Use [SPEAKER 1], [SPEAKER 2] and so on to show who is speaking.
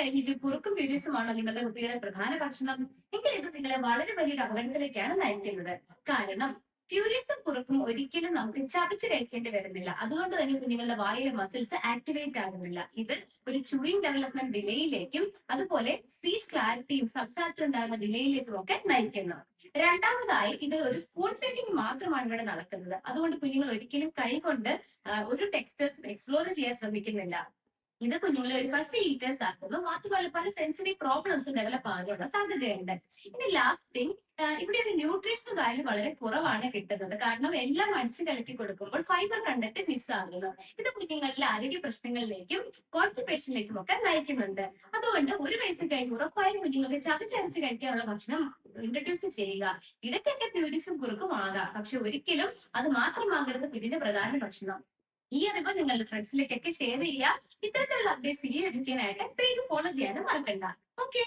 [SPEAKER 1] കഴിഞ്ഞിട്ട് കുറുക്കും പ്യൂരീസുമാണോ നിങ്ങളുടെ കുട്ടിയുടെ പ്രധാന ഭക്ഷണം? എങ്കിൽ ഇത് നിങ്ങളെ വളരെ വലിയൊരു അപകടത്തിലേക്കാണ് നയിക്കുന്നത്. കാരണം പ്യൂരീസും കുറുക്കും ഒരിക്കലും നമുക്ക് ചവച്ച് കഴിക്കേണ്ടി വരുന്നില്ല. അതുകൊണ്ട് തന്നെ കുഞ്ഞുങ്ങളുടെ വായിലെ മസിൽസ് ആക്ടിവേറ്റ് ആകുന്നില്ല. ഇത് ഒരു ചൂയിങ് ഡെവലപ്മെന്റ് ഡിലേയിലേക്കും അതുപോലെ സ്പീച്ച് ക്ലാരിറ്റിയും സംസാരത്തിലുണ്ടാകുന്ന ഡിലേയിലേക്കും ഒക്കെ നയിക്കുന്നു. രണ്ടാമതായി ഇത് ഒരു സ്പൂൺ ഫീഡിംഗ് മാത്രമാണ് ഇവിടെ നടക്കുന്നത്. അതുകൊണ്ട് കുഞ്ഞുങ്ങൾ ഒരിക്കലും കൈകൊണ്ട് ഒരു ടെക്സ്റ്റേഴ്സ് എക്സ്പ്ലോർ ചെയ്യാൻ ശ്രമിക്കുന്നില്ല. ഇത് കുഞ്ഞുങ്ങളെ ഒരു ഫസ്റ്റ് ഈറ്റേഴ്സ് ആക്കുന്നു. മാത്രമല്ല പല സെൻസിറ്റീവ് പ്രോബ്ലംസും ഡെവലപ്പ് ആകാനുള്ള സാധ്യതയുണ്ട്. ഇനി ലാസ്റ്റ് തിങ് ഇവിടെ ഒരു ന്യൂട്രീഷൻ വാല്യൂ വളരെ കുറവാണ് കിട്ടുന്നത്. കാരണം എല്ലാം അടിച്ചു കലക്കി കൊടുക്കുമ്പോൾ ഫൈബർ കണ്ടന്റ് മിസ് ആകുന്നു. ഇത് കുഞ്ഞുങ്ങളിലെ ആരോഗ്യ പ്രശ്നങ്ങളിലേക്കും കോൺസെൻട്രേഷനിലേക്കും ഒക്കെ നയിക്കുന്നുണ്ട്. അതുകൊണ്ട് ഒരു വയസ്സ് കഴിഞ്ഞ് ഉറപ്പായും കുഞ്ഞുങ്ങൾക്ക് ചതച്ചരച്ച് കഴിക്കാനുള്ള ഭക്ഷണം ഇൻട്രൊഡ്യൂസ് ചെയ്യുക. ഇടയ്ക്കൊക്കെ പ്യൂരിസും കുറുക്കും ആകാം പക്ഷെ ഒരിക്കലും അത് മാത്രമാകരുത് ഇതിന്റെ പ്രധാന ഭക്ഷണം. ഈ അറിവ് നിങ്ങളുടെ ഫ്രണ്ട്സിലേക്കൊക്കെ ഷെയർ ചെയ്യുക. ഇത്തരത്തിലുള്ള അപ്ഡേറ്റ്സ് ഈ ലഭിക്കാനായിട്ട് പേജ് ഫോളോ ചെയ്യാനും മറക്കണ്ട. ഓക്കെ